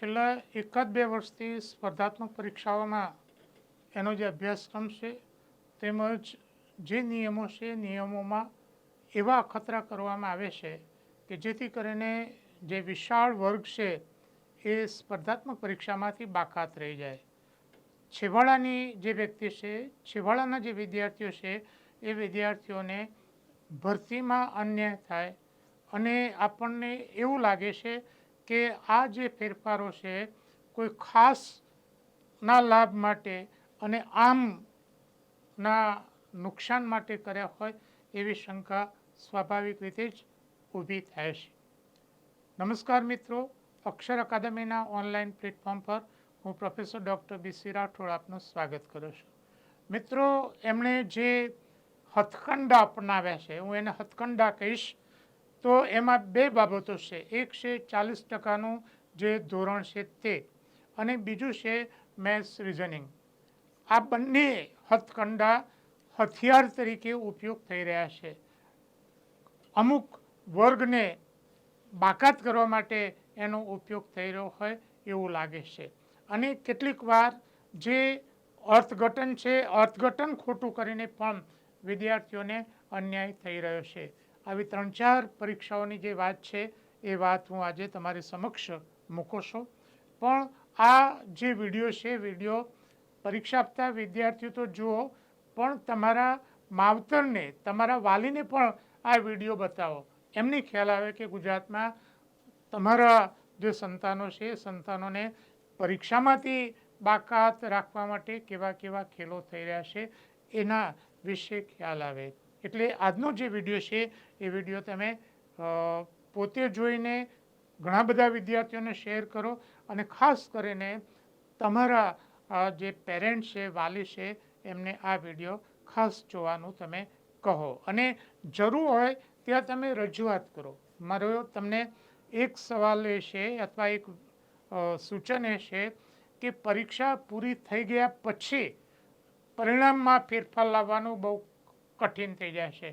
છેલ્લા એકાદ બે વર્ષથી સ્પર્ધાત્મક પરીક્ષાઓમાં એનો જે અભ્યાસક્રમ છે, તેમજ જે નિયમો છે, નિયમોમાં એવા અખતરા કરવામાં આવે છે કે જેથી કરીને જે વિશાળ વર્ગ છે, એ સ્પર્ધાત્મક પરીક્ષામાંથી બાકાત રહી જાય. છેવાડાની જે વ્યક્તિ છે, છેવાડાના જે વિદ્યાર્થીઓ છે, એ વિદ્યાર્થીઓને ભરતીમાં અન્યાય થાય અને આપણને એવું લાગે છે કે આ જે ફેરફારો છે, કોઈ ખાસ ના લાભ માટે અને આમ ના નુકસાન માટે કર્યા હોય એવી શંકા સ્વાભાવિક રીતે જ ઊભી થાય છે. નમસ્કાર મિત્રો, અક્ષર અકાદમીના ઓનલાઈન પ્લેટફોર્મ પર હું પ્રોફેસર ડૉક્ટર બીસી રાઠોડ આપનું સ્વાગત કરું છું. મિત્રો, એમણે જે હથકંડા અપનાવ્યા છે, હું એને હથકંડા કહીશ તો એમાં બે બાબતો છે. એક છે ચાલીસ ટકાનું જે ધોરણ છે તે અને બીજું છે મેથ્સ રિઝનિંગ. આ બંને હથકંડા હથિયાર તરીકે ઉપયોગ થઈ રહ્યા છે. અમુક વર્ગને બાકાત કરવા માટે એનો ઉપયોગ થઈ રહ્યો હોય એવું લાગે છે. અને કેટલીક વાર જે અર્થઘટન છે, અર્થઘટન ખોટું કરીને પણ વિદ્યાર્થીઓને અન્યાય થઈ રહ્યો છે. આવી ત્રણ ચાર પરીક્ષાઓની જે વાત છે, એ વાત હું આજે તમારી સમક્ષ મૂકો છું. પણ આ જે વીડિયો છે, વીડિયો પરીક્ષા આપતા વિદ્યાર્થીઓ તો જુઓ, પણ તમારા માવતરને, તમારા વાલીને પણ આ વીડિયો બતાવો. એમને ખ્યાલ આવે કે ગુજરાતમાં તમારા જે સંતાનો છે, એ સંતાનોને પરીક્ષામાંથી બાકાત રાખવા માટે કેવા કેવા ખેલો થઈ રહ્યા છે, એના વિશે ખ્યાલ આવે. એટલે આજનો જે વીડિયો છે, એ વીડિયો તમે પોતે જોઈને ઘણા બધા વિદ્યાર્થીઓને શેર કરો અને ખાસ કરીને તમારા જે પેરેન્ટ છે, વાલી છે, એમને આ વીડિયો ખાસ જોવાનું તમે કહો. અને જરૂર હોય ત્યાં તમે રજૂઆત કરો. મારો તમને એક સવાલ એ છે અથવા એક સૂચન એ છે કે પરીક્ષા પૂરી થઈ ગયા પછી પરિણામમાં ફેરફાર લાવવાનું બહુ કઠિન થઈ જાય છે.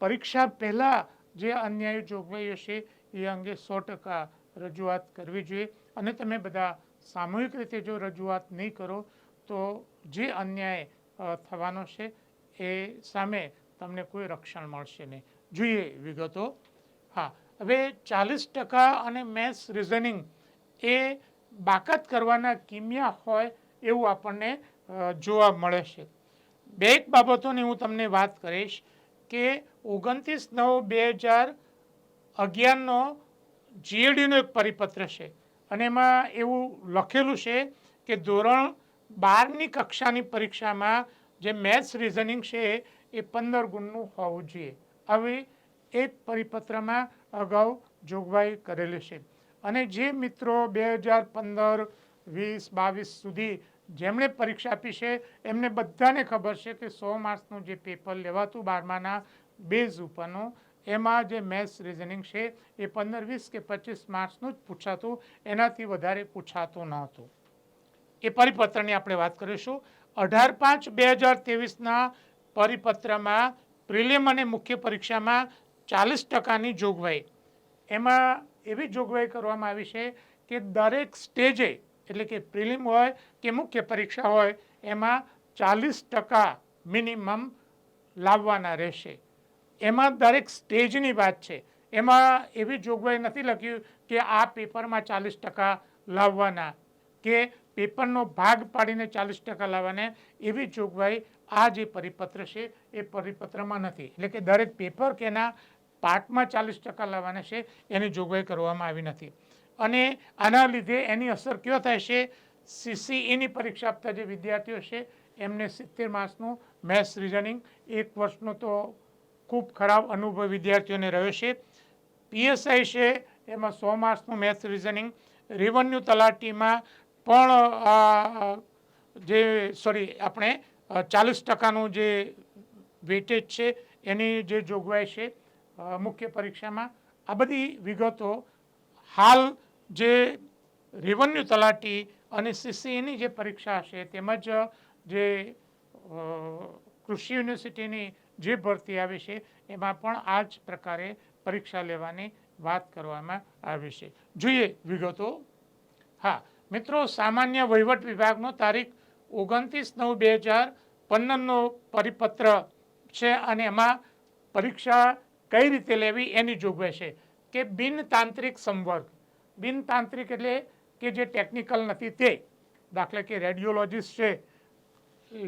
પરીક્ષા પહેલાં જે અન્યાય જોગવાઈઓ છે, એ અંગે સો ટકા રજૂઆત કરવી જોઈએ. અને તમે બધા સામૂહિક રીતે જો રજૂઆત નહીં કરો, તો જે અન્યાય થવાનો છે, એ સામે તમને કોઈ રક્ષણ મળશે નહીં. જોઈએ વિગતો. હા, હવે ચાલીસ ટકા અને મેથ્સ રિઝનિંગ એ બાકાત કરવાના કિમિયા હોય એવું આપણને જોવા મળે છે. બે એક બાબતોની હું તમને વાત કરીશ કે ઓગણત્રીસ નવ બે હજાર અગિયારનો જીએડીનો એક પરિપત્ર છે. અને એમાં એવું લખેલું છે કે ધોરણ બારની કક્ષાની પરીક્ષામાં જે મેથ્સ રિઝનિંગ છે એ પંદર ગુણનું હોવું જોઈએ. આવી એક પરિપત્રમાં અગાઉ જોગવાઈ કરેલી છે. અને જે મિત્રો બે હજાર પંદર, વીસ, બાવીસ સુધી જેમણે પરીક્ષા આપી છે, એમને બધાને ખબર છે કે સો માર્ક્સનું જે પેપર લેવાતું બારમાના બેઝ ઉપરનું, એમાં જે મેથ્સ રિઝનિંગ છે, એ પંદર, વીસ કે પચીસ માર્ક્સનું જ પૂછાતું, એનાથી વધારે પૂછાતું નહોતું. એ પરિપત્રની આપણે વાત કરીશું. અઢાર પાંચ બે હજાર ત્રેવીસના પરિપત્રમાં પ્રિલિમ અને મુખ્ય પરીક્ષામાં ચાલીસ ટકાની જોગવાઈ. એમાં એવી જોગવાઈ કરવામાં આવી છે કે દરેક સ્ટેજે એટલે કે પ્રિલિમ હોય કે મુખ્ય પરીક્ષા હોય, એમાં ચાલીસ ટકા મિનિમમ લાવવાના રહેશે. એમાં દરેક સ્ટેજની વાત છે. એમાં એવી જોગવાઈ નથી લખ્યું કે આ પેપરમાં ચાલીસ ટકા લાવવાના કે પેપરનો ભાગ પાડીને ચાલીસ ટકા લાવવાના. એવી જોગવાઈ આ જે પરિપત્ર છે એ પરિપત્રમાં નથી. એટલે કે દરેક પેપર કેના પાર્ટમાં ચાલીસ ટકા લાવવાના છે, એની જોગવાઈ કરવામાં આવી નથી. અને આના લીધે એની અસર કયો છે? સીસીઈની પરીક્ષા આપતા જે વિદ્યાર્થીઓ છે, એમને સિત્તેર માર્ક્સનું મેથ્સ રિઝનિંગ, એક વર્ષનો તો ખૂબ ખરાબ અનુભવ વિદ્યાર્થીઓને રહ્યો છે. પીએસઆઈ છે, એમાં સો માર્ક્સનું મેથ્સ રિઝનિંગ. રેવન્યુ તલાટીમાં પણ જે, સોરી, આપણે ચાલીસ ટકાનું જે વેટેજ છે, એની જે જોગવાઈ છે મુખ્ય પરીક્ષામાં. આ બધી વિગતો હાલ જે રેવન્યુ તલાટી અને સીસીઈની જે પરીક્ષા હશે તેમજ, જે કૃષિ યુનિવર્સિટીની જે ભરતી આવી છે, એમાં પણ આ જ પ્રકારે પરીક્ષા લેવાની વાત કરવામાં આવી છે. જોઈએ વિગતો. હા, મિત્રો, સામાન્ય વહીવટ વિભાગનો તારીખ ઓગણત્રીસ નવ બે હજાર પંદરનો પરિપત્ર છે અને એમાં પરીક્ષા કઈ રીતે લેવી એની જોગવાઈ છે કે બિનતાંત્રિક સંવર્ગ. બિનતાંત્રિક એટલે કે જે ટેકનિકલ નથી તે. દાખલા કે રેડિયોલોજિસ્ટ છે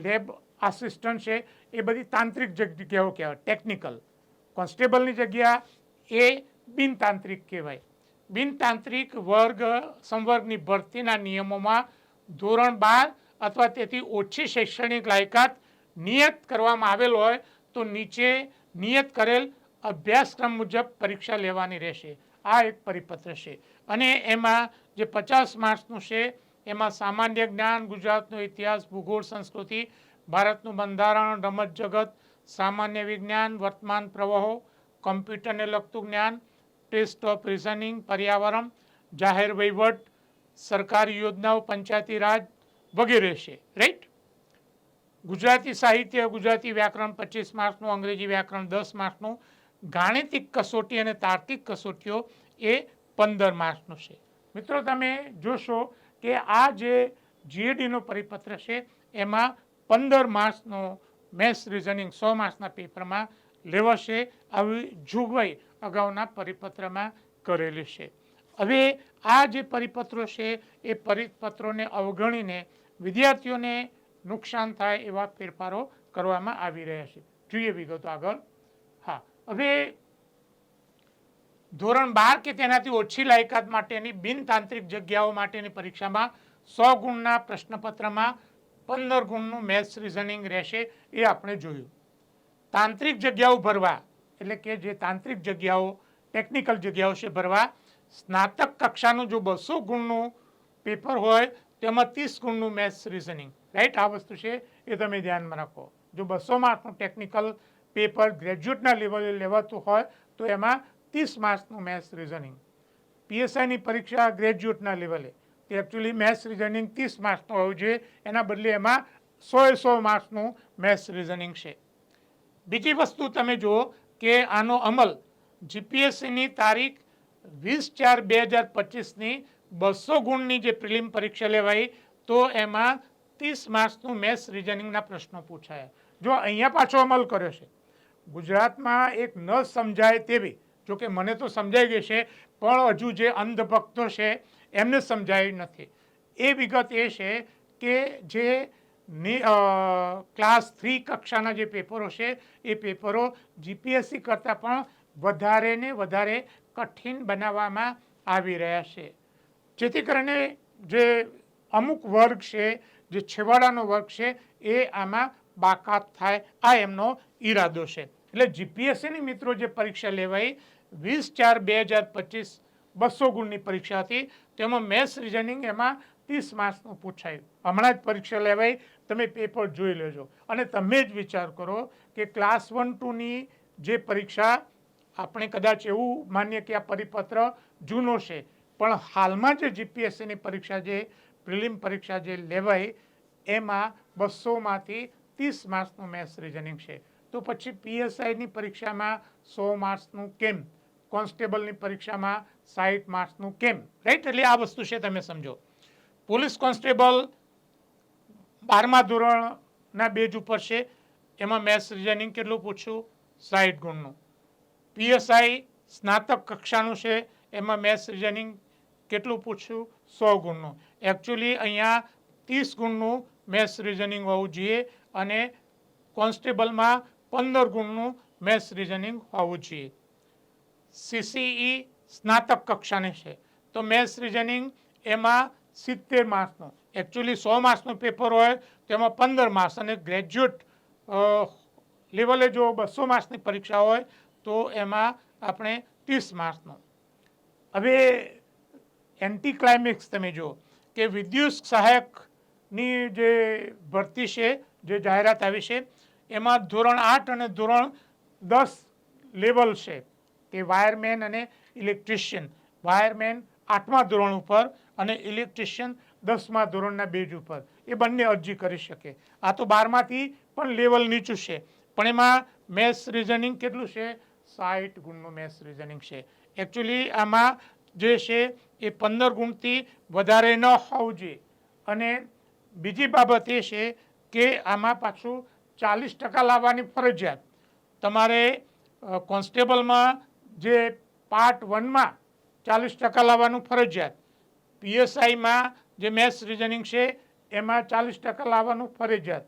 લેબ આસિસ્ટન્ટ છે, એ બધી તાંત્રિક જગ્યાઓ કહેવાય? ટેકનિકલ કોન્સ્ટેબલની જગ્યા એ બિનતાંત્રિક કહેવાય. બિનતાંત્રિક વર્ગ, સંવર્ગની ભરતીના નિયમોમાં ધોરણ બાર અથવા તેથી ઓછી શૈક્ષણિક લાયકાત નિયત કરવામાં આવેલ હોય તો નીચે નિયત કરેલ અભ્યાસક્રમ મુજબ પરીક્ષા લેવાની રહેશે. આ એક પરિપત્ર છે. અને એમાં જે પચાસ માર્ક્સનું છે, એમાં સામાન્ય જ્ઞાન, ગુજરાતનો ઇતિહાસ, ભૂગોળ, સંસ્કૃતિ, ભારતનું બંધારણ, રમત જગત, સામાન્ય વિજ્ઞાન, વર્તમાન પ્રવાહો, કમ્પ્યુટરને લગતું જ્ઞાન, ટેસ્ટ ઓફ રિઝનિંગ, પર્યાવરણ, જાહેર વહીવટ, સરકારી યોજનાઓ, પંચાયતી રાજ વગેરે છે. રાઈટ ગુજરાતી સાહિત્ય, ગુજરાતી વ્યાકરણ પચીસ માર્ક્સનું, અંગ્રેજી વ્યાકરણ દસ માર્ક્સનું ગાણિતિક કસોટી અને તાર્કિક કસોટીઓ એ પંદર માર્ક્સનું છે. મિત્રો, તમે જોશો કે આ જે જીએડીનો પરિપત્ર છે, એમાં પંદર માર્ક્સનો મેથ્સ રિઝનિંગ સો માર્ક્સના પેપરમાં લેવાશે આવી જોગવાઈ અગાઉના પરિપત્રમાં કરેલી છે. હવે આ જે પરિપત્રો છે, એ પરિપત્રોને અવગણીને વિદ્યાર્થીઓને નુકસાન થાય એવા ફેરફારો કરવામાં આવી રહ્યા છે. જોઈએ વિગતો આગળ. હવે ધોરણ બાર કે તેનાથી ઓછી લાયકાત માટેની બિનતાંત્રિક જગ્યાઓ માટેની પરીક્ષામાં સો ગુણના પ્રશ્નપત્રમાં પંદર ગુણનું મેથ્સ રિઝનિંગ રહેશે એ આપણે જોયું. તાંત્રિક જગ્યાઓ ભરવા, એટલે કે જે તાંત્રિક જગ્યાઓ ટેકનિકલ જગ્યાઓ છે ભરવા, સ્નાતક કક્ષાનું જો બસો ગુણનું પેપર હોય, તેમાં ત્રીસ ગુણનું મેથ્સ રિઝનિંગ રાઈટ આ વસ્તુ છે એ તમે ધ્યાનમાં રાખો. જો બસો માર્કનું ટેકનિકલ પેપર ગ્રેજ્યુએટના લેવલે લેવાતું હોય તો એમાં ત્રીસ માર્ક્સનું મેથ્સ રિઝનિંગ. પીએસઆઈની પરીક્ષા ગ્રેજ્યુએટના લેવલે. તે એકચ્યુઅલી મેથ્સ રિઝનિંગ ત્રીસ માર્ક્સનું હોવું જોઈએ. એના બદલે એમાં સો એ સો માર્ક્સનું મેથ્સ રિઝનિંગ છે. બીજી વસ્તુ તમે જુઓ કે આનો અમલ જીપીએસસીની તારીખ વીસ ચાર બે હજાર પચીસની બસો ગુણની જે પ્રિલિમ પરીક્ષા લેવાઈ, તો એમાં ત્રીસ માર્ક્સનું મેથ્સ રિઝનિંગના પ્રશ્નો પૂછાયા. જો અહીંયા પાછો અમલ કર્યો છે ગુજરાતમાં એક ન સમજાય તેવી, જોકે મને તો સમજાઈ ગઈ છે, પણ હજુ જે અંધભક્તો છે, એમને સમજાય નથી. એ વિગત એ છે કે જે ક્લાસ થ્રી કક્ષાના જે પેપરો છે, એ પેપરો જીપીએસસી કરતાં પણ વધારે ને વધારે કઠિન બનાવવામાં આવી રહ્યા છે. જેથી કરીને જે અમુક વર્ગ છે, જે છેવાડાનો વર્ગ છે, એ આમાં બાકાત થાય. આ એમનો ઈરાદો છે. એટલે જીપીએસસીની મિત્રો જે પરીક્ષા લેવાઈ, વીસ ચાર બે હજાર પચીસ બસો ગુણની પરીક્ષા હતી. તેમાં મેથ્સ રિઝનિંગ એમાં ત્રીસ માર્ક્સનું પૂછાયું. હમણાં જ પરીક્ષા લેવાઈ, તમે પેપર જોઈ લેજો. અને તમે જ વિચાર કરો કે ક્લાસ વન ટુની જે પરીક્ષા, આપણે કદાચ એવું માનીએ કે આ પરિપત્ર જૂનો છે. પણ હાલમાં જે જીપીએસસીની પરીક્ષા જે, પ્રિલિમ પરીક્ષા જે લેવાય એમાં બસોમાંથી ત્રીસ માર્ક્સનું મેથ્સ રિઝનિંગ છે. તો પછી પીએસઆઈની પરીક્ષામાં સો માર્ક્સનું કેમ? કોન્સ્ટેબલની પરીક્ષામાં સાઠ માર્ક્સનું કેમ? રાઈટ એટલે આ વસ્તુ છે તમે સમજો. પોલીસ કોન્સ્ટેબલ બારમા ધોરણના બેજ ઉપર છે. એમાં મેથ્સ રિઝનિંગ કેટલું પૂછ્યું? સાઠ ગુણનું. પીએસઆઈ સ્નાતક કક્ષાનું છે. એમાં મેથ્સ રિઝનિંગ કેટલું પૂછ્યું? સો ગુણનું. એકચ્યુઅલી અહીંયા ત્રીસ ગુણનું મેથ્સ રિઝનિંગ હોવું જોઈએ અને કોન્સ્ટેબલમાં પંદર ગુણનું મેથ્સ રિઝનિંગ હોવું જોઈએ. સીસીઈ સ્નાતક કક્ષાની છે. તો મેથ્સ રિઝનિંગ એમાં સિત્તેર માર્ક્સનું. એકચ્યુઅલી સો માર્ક્સનું પેપર હોય, તો એમાં પંદર માર્ક્સ અને ગ્રેજ્યુએટ લેવલે જો બસો માર્ક્સની પરીક્ષા હોય, તો એમાં આપણે ત્રીસ માર્ક્સનું. હવે એન્ટી ક્લાઇમેક્સ તમે જુઓ કે વિદ્યુત સહાયકની જે ભરતી છે, જે જાહેરાત આવી છે એમાં ધોરણ આઠ અને ધોરણ દસ લેવલ છે. તે વાયરમેન અને ઇલેક્ટ્રિશિયન. વાયરમેન આઠમા ધોરણ ઉપર અને ઇલેક્ટ્રિશિયન દસમા ધોરણના બેજ ઉપર. એ બંને અરજી કરી શકે. આ તો બારમાંથી પણ લેવલ નીચું છે. પણ એમાં મેથ્સ રિઝનિંગ કેટલું છે? સાઠ ગુણનું મેથ્સ રિઝનિંગ છે. એકચ્યુઅલી આમાં જે છે એ પંદર ગુણથી વધારે ન હોવું જોઈએ. અને બીજી બાબત એ છે કે આમાં પાછું ચાલીસ ટકા લાવવાની ફરજિયાત. તમારે કોન્સ્ટેબલમાં જે પાર્ટ વનમાં ચાલીસ ટકા લાવવાનું ફરજિયાત. પીએસઆઈમાં જે મેથ્સ રિઝનિંગ છે, એમાં ચાલીસ ટકા લાવવાનું ફરજિયાત.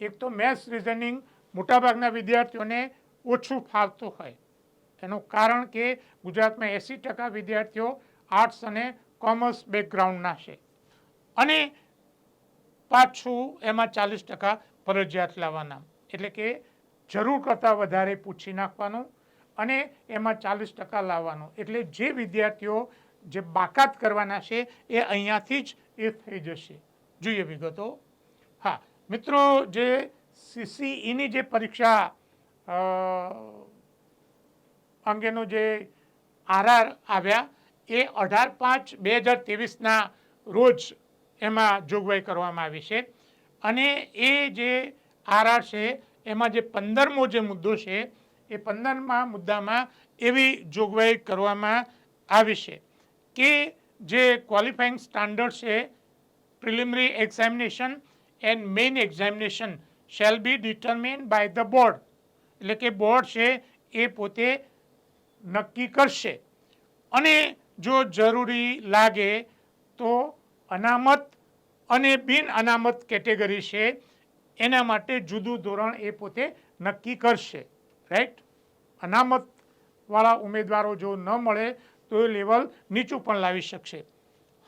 એક તો મેથ્સ રિઝનિંગ મોટાભાગના વિદ્યાર્થીઓને ઓછું ફાવતું હોય. એનું કારણ કે ગુજરાતમાં એંસી ટકા વિદ્યાર્થીઓ આર્ટ્સ અને કોમર્સ બેકગ્રાઉન્ડના છે. અને પાછું એમાં ચાલીસ ટકા ફરજિયાત લાવવાના. એટલે કે જરૂર કરતાં વધારે પૂછી નાખવાનું અને એમાં ચાલીસ ટકા લાવવાનું. એટલે જે વિદ્યાર્થીઓ જે બાકાત કરવાના છે, એ અહીંયાથી જ એ થઈ જશે. જોઈએ વિગતો. હા, મિત્રો, જે સીસીઈની જે પરીક્ષા અંગેનો જે આરઆર આવ્યા, એ અઢાર પાંચ બે હજાર ત્રેવીસના રોજ એમાં જોગવાઈ કરવામાં આવી છે. અને એ જે આરઆર છે, એમાં જે પંદરમો જે મુદ્દો છે, એ પંદરમા મુદ્દામાં એવી જોગવાઈ કરવામાં આવી છે કે જે ક્વોલિફાઈંગ સ્ટાન્ડર્ડ છે preliminary examination and main examination shall be determined by the board એટલે કે બોર્ડ છે, એ પોતે નક્કી કરશે. અને જો જરૂરી લાગે તો અનામત અને બિન અનામત કેટેગરી છે એના માટે જુદું ધોરણ એ પોતે નક્કી કરશે રાઈટ અનામતવાળા ઉમેદવારો જો ન મળે તો એ લેવલ નીચું પણ લાવી શકશે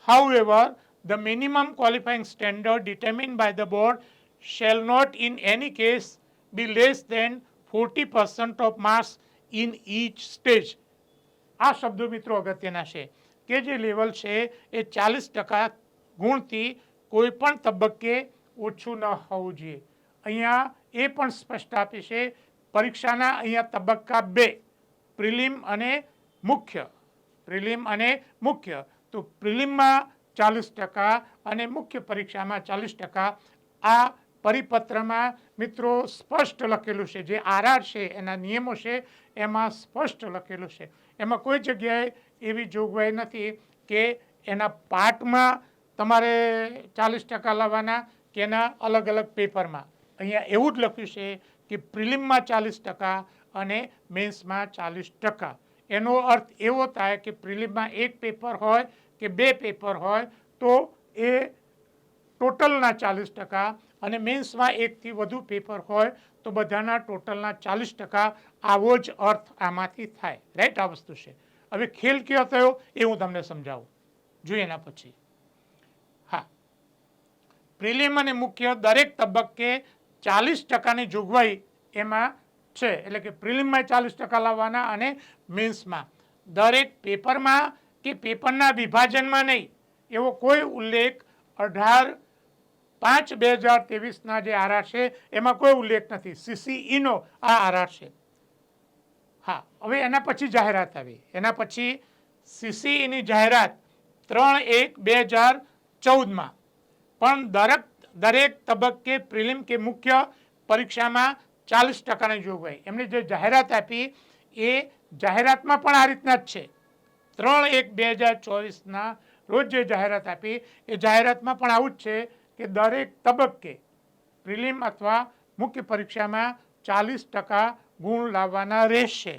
However, the minimum qualifying standard determined by the board shall not in any case be less than 40% of marks in each stage. આ શબ્દો મિત્રો અગત્યના છે કે જે લેવલ છે એ ચાલીસ ટકા ગુણથી કોઈ પણ તબક્કે ઓછું ન હોવું જોઈએ. અહીંયા એ પણ સ્પષ્ટ આપે છે, પરીક્ષાના અહીંયા તબક્કા બે, પ્રિલિમ અને મુખ્ય. પ્રિલિમ અને મુખ્ય. તો પ્રિલિમમાં ચાલીસ ટકા અને મુખ્ય પરીક્ષામાં ચાલીસ ટકા. આ પરિપત્રમાં મિત્રો સ્પષ્ટ લખેલું છે, જે આરઆર છે, એના નિયમો છે, એમાં સ્પષ્ટ લખેલું છે. એમાં કોઈ જગ્યાએ એવી જોગવાઈ નથી કે એના પાઠમાં તમારે ચાલીસ ટકા લાવવાના કે એના અલગ અલગ પેપરમાં. અહીંયા એવું જ લખ્યું છે કે પ્રિલિમમાં ચાલીસ ટકા અને મેન્સમાં ચાલીસ ટકા. એનો અર્થ એવો થાય કે પ્રિલિમમાં એક પેપર હોય કે બે પેપર હોય તો એ ટોટલના ચાલીસ ટકા અને મેન્સમાં એકથી વધુ પેપર હોય તો બધાના ટોટલના ચાલીસ ટકા. આવો જ અર્થ આમાંથી થાય. રાઈટ? આ વસ્તુ છે. હવે ખેલ કયો થયો એ હું તમને સમજાવું. જોઈએ એના પછી. પ્રિલિમ અને મુખ્ય દરેક તબક્કે ચાલીસ ટકાની જોગવાઈ એમાં છે. એટલે કે પ્રિલિમમાં ચાલીસ ટકા લાવવાના અને મેન્સમાં. દરેક પેપરમાં કે પેપરના વિભાજનમાં નહીં, એવો કોઈ ઉલ્લેખ અઢાર પાંચ બે હજાર ત્રેવીસના જે આરા છે, એમાં કોઈ ઉલ્લેખ નથી. સીસીઈનો આ આરઆર છે. હા, હવે એના પછી જાહેરાત આવી. એના પછી સીસીઈની જાહેરાત ત્રણ એક બે હજાર ચૌદમાં. પણ દરેક દરેક તબક્કે પ્રિલિમ કે મુખ્ય પરીક્ષામાં ચાલીસ ટકાની જોગવાઈ એમણે જે જાહેરાત આપી એ જાહેરાતમાં પણ આ રીતના જ છે. ત્રણ એક બે હજાર ચોવીસના રોજ જે જાહેરાત આપી, એ જાહેરાતમાં પણ આવું જ છે કે દરેક તબક્કે પ્રિલિમ અથવા મુખ્ય પરીક્ષામાં ચાલીસ ટકા ગુણ લાવવાના રહેશે.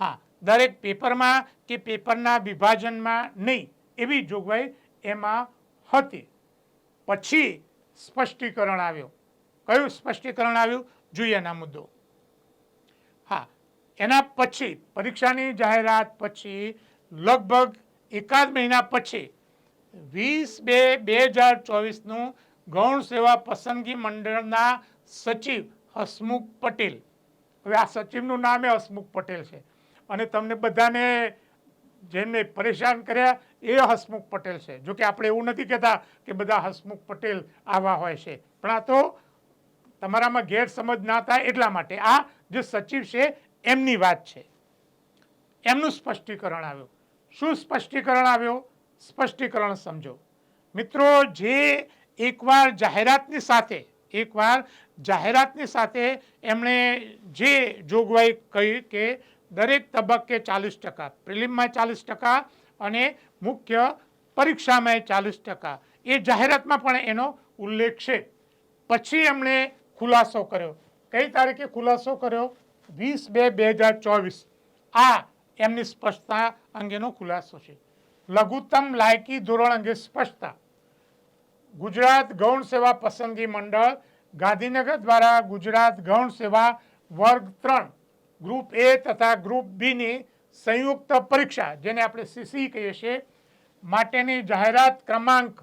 હા, દરેક પેપરમાં કે પેપરના વિભાજનમાં નહીં, એવી જોગવાઈ એમાં હતી. પછી સ્પષ્ટીકરણ આવ્યું. કયું સ્પષ્ટીકરણ આવ્યું? જોઈએ મુદ્દો. હા, એના પછી, પરીક્ષાની જાહેરાત પછી, લગભગ એકાદ મહિના પછી, વીસ બે બે હજાર ચોવીસનું ગૌણ સેવા પસંદગી મંડળના સચિવ હસમુખ પટેલ. હવે આ સચિવનું નામ એ હસમુખ પટેલ છે. અને તમને બધાને જેમને પરેશાન કર્યા એ હસમુખ પટેલ છે. જો કે આપણે એવું નથી કહેતા કે બધા હસમુખ પટેલ આવા હોય છે. પણ આ તો તમારામાં ગેરસમજ ના થાય એટલા માટે આ જે સચિવ છે એમની વાત છે. એમનું સ્પષ્ટીકરણ આવ્યું. શું સ્પષ્ટીકરણ આવ્યું? સ્પષ્ટીકરણ સમજો. મિત્રો, જે એકવાર જાહેરાતની સાથે, એકવાર જાહેરાતની સાથે એમણે જે જોગવાઈ કહી કે દરેક તબક્કે ચાલીસ ટકા, પ્રિલિમમાં ચાલીસ ટકા અને મુખ્ય પરીક્ષામાં ચાલીસ ટકા. એ જાહેરાતમાં પણ એનો ઉલ્લેખ છે. પછી એમણે ખુલાસો કર્યો. કઈ તારીખે ખુલાસો કર્યો? વીસ બે બે હજાર ચોવીસ. આ એમની સ્પષ્ટતા અંગેનો ખુલાસો છે. લઘુત્તમ લાયકી ધોરણ અંગે સ્પષ્ટતા. ગુજરાત ગૌણ સેવા પસંદગી મંડળ ગાંધીનગર દ્વારા ગુજરાત ગૌણ સેવા વર્ગ ત્રણ, ગ્રુપ એ તથા ગ્રુપ બીની સંયુક્ત પરીક્ષા, જેને આપણે સીસી કહીએ છીએ માટેની જાહેરાત ક્રમાંક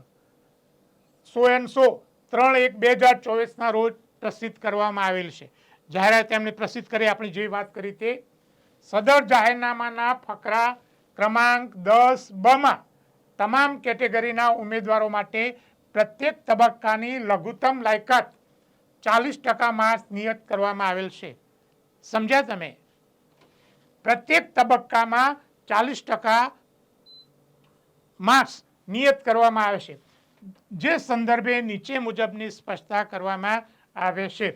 સો એન સો ત્રણ એક બે હજાર ચોવીસના રોજ પ્રસિદ્ધ કરવામાં આવેલ છે. જાહેરાત એમણે પ્રસિદ્ધ કરી, આપણે જે વાત કરી તે સદર જાહેરનામાના ફકરા ક્રમાંક દસ બમાં તમામ કેટેગરીના ઉમેદવારો માટે પ્રત્યેક તબક્કાની લઘુત્તમ લાયકાત ચાલીસ ટકા માર્ક્સ નિયત કરવામાં આવેલ છે. સમજ્યા તમે? પ્રત્યેક તબક્કામાં ચાલીસ ટકા માર્ક્સ નિયત કરવામાં આવે છે. જે સંદર્ભે નીચે મુજબની સ્પષ્ટતા કરવામાં આવે છે.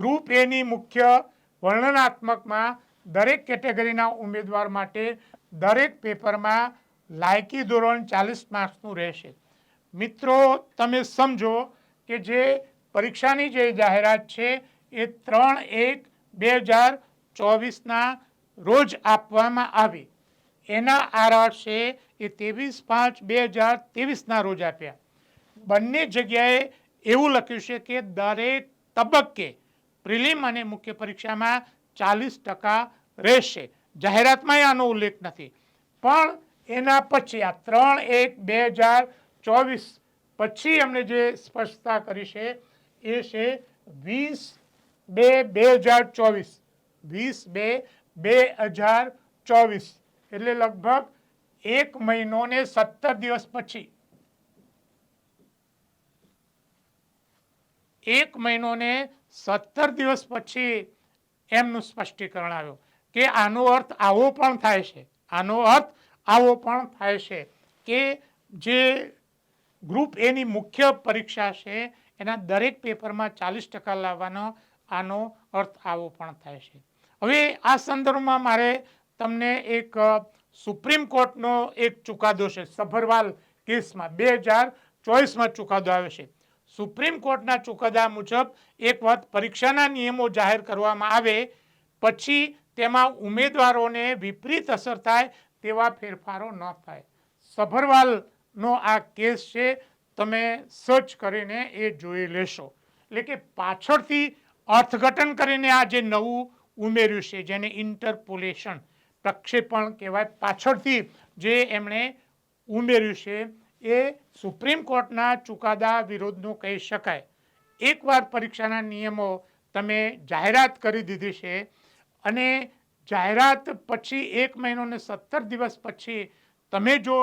ગ્રુપ એની મુખ્ય વર્ણનાત્મકમાં દરેક કેટેગરીના ઉમેદવાર માટે દરેક પેપરમાં લાયકી ધોરણ ચાલીસ માર્ક્સનું રહેશે. મિત્રો, તમે સમજો કે જે પરીક્ષાની જે જાહેરાત છે એ ત્રણ એક બે હજાર ચોવીસના રોજ આપવામાં આવી. એના આરઆર છે એ ત્રેવીસ પાંચ બે હજાર ત્રેવીસના રોજ આપ્યા. બંને જગ્યાએ એવું લખ્યું છે કે દરેક તબક્કે પ્રિલિમ અને મુખ્ય પરીક્ષામાં ચાલીસ ટકા રહેશે. જાહેરાતમાં આનો ઉલ્લેખ નથી. પણ એના પછી આ ત્રણ એક બે હજાર ચોવીસ પછી એમણે જે સ્પષ્ટતા કરી છે, એ છે વીસ બે બે હજાર ચોવીસ. વીસ બે બે હજાર ચોવીસ. એટલે લગભગ એક મહિનો ને સત્તર દિવસ પછી. એક મહિનો ને સત્તર દિવસ પછી એમનું સ્પષ્ટીકરણ આવ્યું કે આનો અર્થ આવો પણ થાય છે. આનો અર્થ આવો પણ થાય છે કે જે ગ્રુપ એની મુખ્ય પરીક્ષા છે, એના દરેક પેપરમાં ચાલીસ ટકા લાવવાનો આનો અર્થ આવો પણ થાય છે. હવે આ સંદર્ભમાં મારે તમને એક સુપ્રીમ કોર્ટનો એક ચુકાદો છે, સભરવાલ કેસમાં, બે હજાર ચોવીસમાં ચુકાદો આવ્યો છે. સુપ્રીમ કોર્ટના ચુકાદા મુજબ એક વખત પરીક્ષાના નિયમો જાહેર કરવામાં આવે, પછી તેમાં ઉમેદવારોને વિપરીત અસર થાય તેવા ફેરફારો ન થાય. સભરવાલનો આ કેસ છે, તમે સર્ચ કરીને એ જોઈ લેશો. એટલે કે પાછળથી અર્થઘટન કરીને આ જે નવું ઉમેર્યું છે, જેને ઇન્ટરપોલેશન પ્રક્ષેપણ કહેવાય. પાછળથી જે એમણે ઉમેર્યું છે, એ સુપ્રીમ કોર્ટના ચુકાદા વિરોધનું કહી શકાય. એકવાર પરીક્ષાના નિયમો તમે જાહેરાત કરી દીધી છે અને જાહેરાત પછી એક મહિનો ને સત્તર દિવસ પછી તમે જો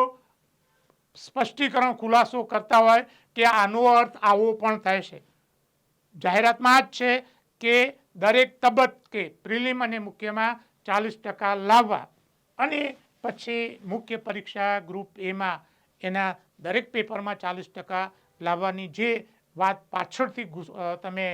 સ્પષ્ટીકરણ ખુલાસો કરતા હોય કે આનો અર્થ આવો પણ થાય છે. જાહેરાતમાં જ છે કે દરેક તબક્કે, પ્રિલિમ અને મુખ્યમાં ચાલીસ ટકા લાવવા. અને પછી મુખ્ય પરીક્ષા ગ્રુપ એમાં એના દરેક પેપરમાં ચાલીસ ટકા લાવવાની જે વાત પાછળથી તમે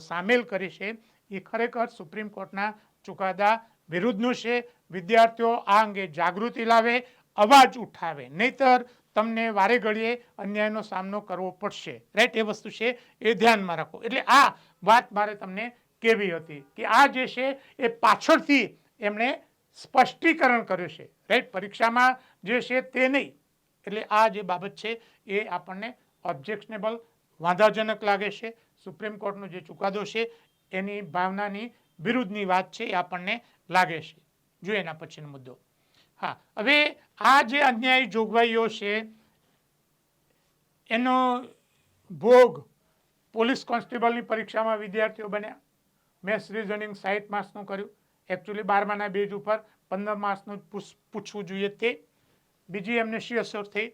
સામેલ કરી છે, એ ખરેખર સુપ્રીમ કોર્ટના ચુકાદા વિરુદ્ધનું છે. વિદ્યાર્થીઓ આ અંગે જાગૃતિ લાવે, અવાજ ઉઠાવે. નહીતર તમને વારે ઘડીએ અન્યાયનો સામનો કરવો પડશે. રાઈટ એ વસ્તુ છે, એ ધ્યાનમાં રાખો. એટલે આ વાત મારે તમને કેવી હતી કે આ જે છે એ પાછળથી એમણે સ્પષ્ટીકરણ કર્યું છે. રાઈટ પરીક્ષામાં જે છે તે નહીં. એટલે આ જે બાબત છે એ આપણને ઓબ્જેક્શનેબલ વાંધાજનક લાગે છે. સુપ્રીમ કોર્ટનો જે ચુકાદો છે એની ભાવનાની વિરુદ્ધની વાત છે એ આપણને લાગે છે. જો એના પછીનો મુદ્દો. હા, હવે આ જે અન્યાયી જોગવાઈઓ છે એનો ભોગ પોલીસ કોન્સ્ટેબલની પરીક્ષામાં વિદ્યાર્થીઓ બન્યા. મેથ્સ રિઝનિંગ સાહીઠ માર્ક્સનું કર્યું. એકચ્યુઅલી બારમાના બેઝ ઉપર પંદર માર્ક્સનું પૂછ- પૂછવું જોઈએ તે. બીજી એમને શી અસર થઈ.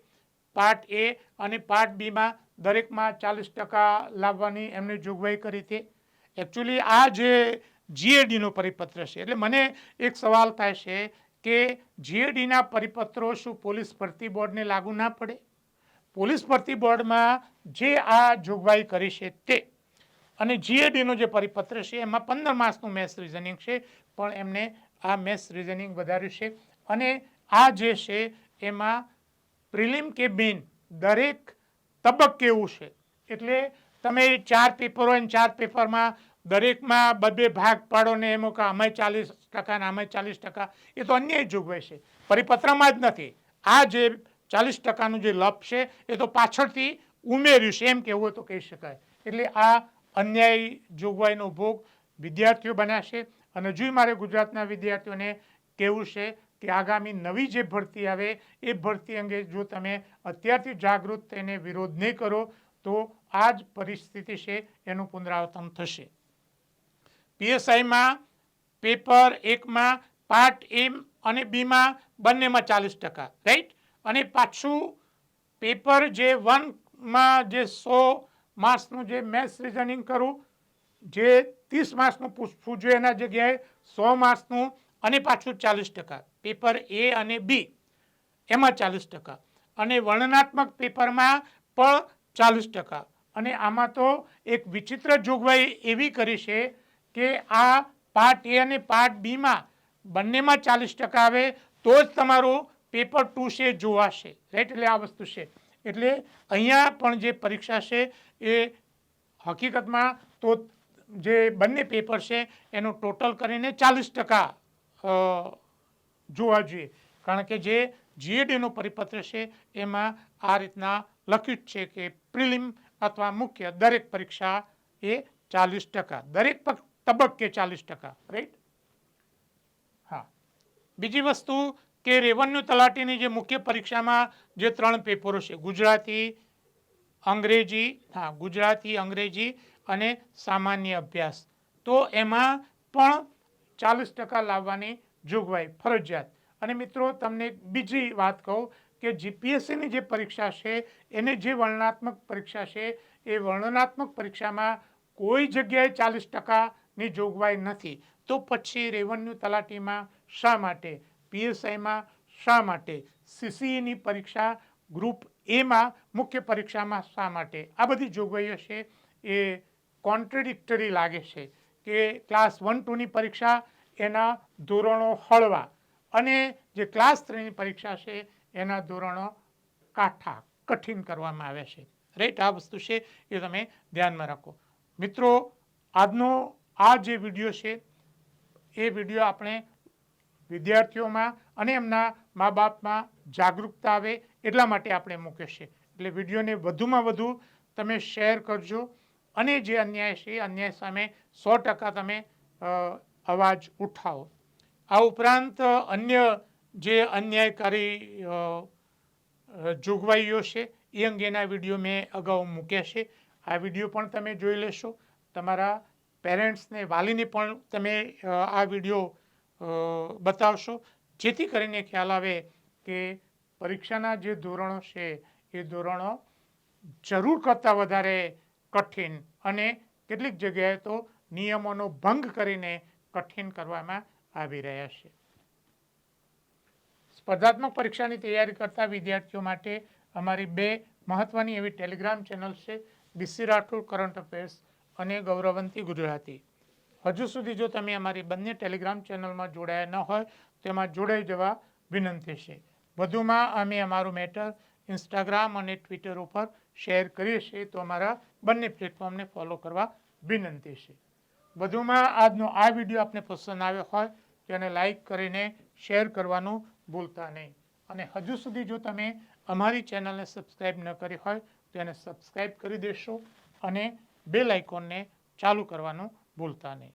પાર્ટ એ અને પાર્ટ બીમાં દરેકમાં ચાલીસ ટકા લાવવાની એમને જોગવાઈ કરી હતી એકચ્યુઅલી આ જે જીએડીનો પરિપત્ર છે, એટલે મને એક સવાલ થાય છે કે જીએડીના પરિપત્રો શું પોલીસ ભરતી બોર્ડને લાગુ ના પડે? પોલીસ ભરતી બોર્ડમાં જે આ જોગવાઈ કરી છે તે. અને જીએડીનો જે પરિપત્ર છે, એમાં પંદર માસનું મેથ્સ રિઝનિંગ છે, પણ એમને આ મેથ્સ રિઝનિંગ વધાર્યું છે. અને આ જે છે, એમાં પ્રિલિમ કે બિન દરેક તબક્કે એવું છે. એટલે તમે ચાર પેપર હોય ચાર પેપરમાં દરેકમાં બબે ભાગ પાડો ને એમ કે અમે ચાલીસ ટકા ને અમે ચાલીસ ટકા, એ તો અન્યાય જોગવાઈ છે. પરિપત્રમાં જ નથી. આ જે ચાલીસ ટકાનું જે લપ છે, એ તો પાછળથી ઉમેર્યું છે. એમ કહેવું તો કહી શકાય. એટલે આ અન્યાય જોગવાઈનો ભોગ વિદ્યાર્થીઓ બનાશે અને હજુ મારે ગુજરાતના વિદ્યાર્થીઓને કહેવું છે કે આગામી નવી જે ભરતી આવે એ ભરતી અંગે જો તમે અત્યારથી જાગૃત થઈને વિરોધ નહીં કરો, તો આ જ પરિસ્થિતિ છે એનું પુનરાવર્તન થશે. પીએસઆઈમાં પેપર એકમાં, પાર્ટ એમ અને બીમાં બંનેમાં ચાલીસ ટકા, રાઈટ? અને પાછું પેપર જે વનમાં જે સો માર્ક્સનું જે મેથ્સ રિઝનિંગ કરું, જે ત્રીસ માર્ક્સનું પૂછવું જોઈએ એના જગ્યાએ, સો માર્ક્સનું અને પાછું ચાલીસ ટકા. પેપર એ અને બી, એમાં ચાલીસ ટકા. અને વર્ણનાત્મક પેપરમાં પણ ચાલીસ ટકા. અને આમાં તો એક વિચિત્ર જોગવાઈ એવી કરી છે કે આ પાર્ટ એ અને પાર્ટ બીમાં બંનેમાં ચાલીસ ટકા આવે, તો જ તમારું પેપર ટુ છે જોવાશે રાઈટ? એટલે આ વસ્તુ છે. એટલે અહીંયા પણ જે પરીક્ષા છે એ હકીકતમાં તો જે બંને પેપર છે, એનું ટોટલ કરીને ચાલીસ ટકા જોવા જોઈએ. કારણ કે જે જીએડીનું પરિપત્ર છે, એમાં આ રીતના લખ્યું છે કે પ્રિલિમ અથવા મુખ્ય દરેક પરીક્ષા એ ચાલીસ ટકા. દરેક તબક્કે ચાલીસ ટકા. રાઈટ હા. બીજી વસ્તુ કે રેવન્યુ તલાટીની જે મુખ્ય પરીક્ષામાં જે ત્રણ પેપરો છે, ગુજરાતી અંગ્રેજી, હા, ગુજરાતી અંગ્રેજી અને સામાન્ય અભ્યાસ. તો એમાં પણ ચાલીસ ટકા લાવવાની જોગવાઈ, ફરજિયાત. અને મિત્રો, તમને બીજી વાત કહું કે જીપીએસસીની જે પરીક્ષા છે, એને જે વર્ણનાત્મક પરીક્ષા છે, એ વર્ણનાત્મક પરીક્ષામાં કોઈ જગ્યાએ ચાલીસ ટકાની જોગવાઈ નથી. તો પછી રેવન્યુ તલાટીમાં શા માટે? પીએસઆઈમાં શા માટે? સીસીઈની પરીક્ષા ગ્રુપ એમાં મુખ્ય પરીક્ષામાં શા માટે? આ બધી જોગવાઈઓ છે, એ કોન્ટ્રડિક્ટરી લાગે છે કે ક્લાસ વન ટુની પરીક્ષા એના ધોરણો હળવા અને જે ક્લાસ થ્રીની પરીક્ષા છે, એના ધોરણો કાઠા, કઠિન કરવામાં આવે છે. રાઈટ આ વસ્તુ છે, એ તમે ધ્યાનમાં રાખો. મિત્રો, આજનો, આ જે વીડિયો છે, એ વીડિયો આપણે વિદ્યાર્થીઓમાં અને એમના મા બાપમાં જાગૃતતા આવે એટલા માટે આપણે મૂક્યો છે. એટલે વિડીયોને વધુમાં વધુ તમે શેર કરજો અને જે અન્યાય છે એ અન્યાય સામે સો ટકા તમે અવાજ ઉઠાવો. આ ઉપરાંત અન્ય જે અન્યાયકારી જોગવાઈઓ છે એ અંગેના વીડિયો મેં અગાઉ મૂક્યા છે. આ વીડિયો પણ તમે જોઈ લેશો. તમારા પેરેન્ટ્સને વાલીને પણ તમે આ વીડિયો બતાવશો. જેથી કરીને ખ્યાલ આવે કે પરીક્ષાના જે ધોરણો છે, એ ધોરણો જરૂર કરતાં વધારે કઠિન અને કેટલીક જગ્યાએ તો નિયમોનો ભંગ કરીને કઠિન કરવામાં આવી રહ્યા છે. સ્પર્ધાત્મક પરીક્ષાની તૈયારી કરતા વિદ્યાર્થીઓ માટે અમારી બે મહત્વની એવી ટેલિગ્રામ ચેનલ છે B C Rathod, current affairs અને ગૌરવંતી ગુજરાતી. હજુ સુધી જો તમે અમારી બંને ટેલિગ્રામ ચેનલમાં જોડાયા ન હોય તેમાં જોડાઈ જવા વિનંતી છે. વધુમાં અમે અમારું મેટર ઇન્સ્ટાગ્રામ અને ટ્વિટર ઉપર શેર કરીએ છીએ તો અમારા બંને પ્લેટફોર્મને ફોલો કરવા વિનંતી છે. વધુમાં આજનો આ વીડિયો આપને પસંદ આવ્યો હોય તો એને લાઈક કરીને શેર કરવાનું ભૂલતા નહીં. અને હજુ સુધી જો તમે અમારી ચેનલને સબસ્ક્રાઈબ ન કરી હોય તો એને સબસ્ક્રાઈબ કરી દેશો અને બેલ આઇકોનને ચાલુ કરવાનું ભૂલતા નહીં.